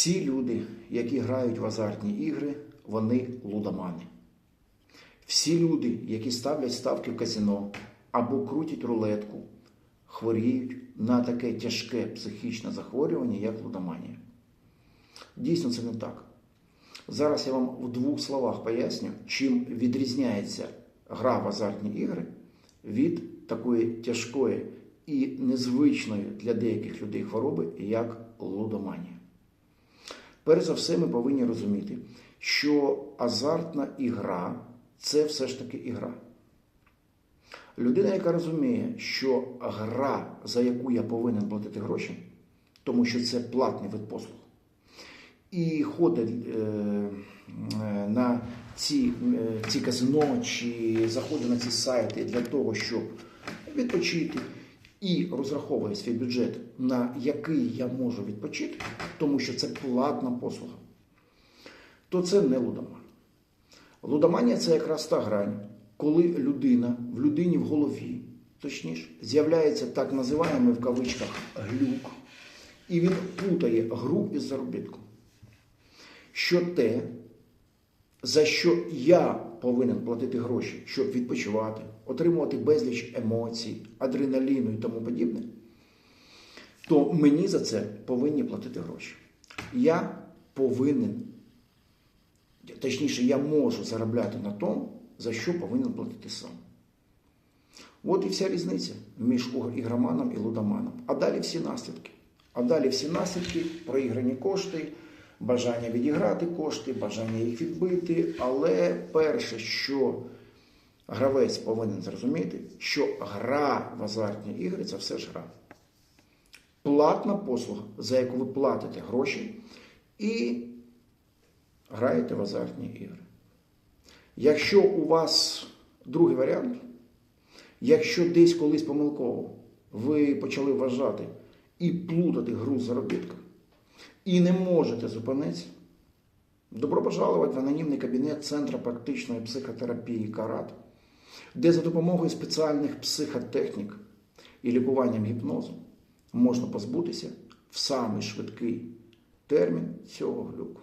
Всі люди, які грають в азартні ігри, вони лудомани. Всі люди, які ставлять ставки в казино або крутять рулетку, хворіють на таке тяжке психічне захворювання, як лудоманія. Дійсно, це не так. Зараз я вам в двох словах поясню, чим відрізняється гра в азартні ігри від такої тяжкої і незвичної для деяких людей хвороби, як лудоманія. Перш за все, ми повинні розуміти, що азартна ігра це все ж таки ігра. Людина, яка розуміє, що гра, за яку я повинен платити гроші, тому що це платний вид послуг, і ходить е, е, на ці, е, ці казино чи заходить на ці сайти для того, щоб відпочити і розраховує свій бюджет, на який я можу відпочити, тому що це платна послуга, то це не лудоман. Лудоманія це якраз та грань, коли людина в людині в голові, точніше, з'являється так називаємий в кавичках глюк, і він путає гру із заробітком. Що те, за що я повинен платити гроші, щоб відпочивати, отримувати безліч емоцій, адреналіну і тому подібне, то мені за це повинні платити гроші. Я повинен, точніше, я можу заробляти на тому, за що повинен платити сам. От і вся різниця між ігроманом і лудоманом. А далі всі наслідки. А далі всі наслідки, проіграні кошти, бажання відіграти кошти, бажання їх відбити. Але перше, що гравець повинен зрозуміти, що гра в азартні ігри це все ж гра. Платна послуга, за яку ви платите гроші і граєте в азартні ігри. Якщо у вас другий варіант, якщо десь колись помилково ви почали вважати і плутати гру заробітком, і не можете зупинитися, добро пожаловать в анонімний кабінет Центру практичної психотерапії Карат, де за допомогою спеціальних психотехнік і лікуванням гіпнозу можна позбутися в самий швидкий термін цього глюку.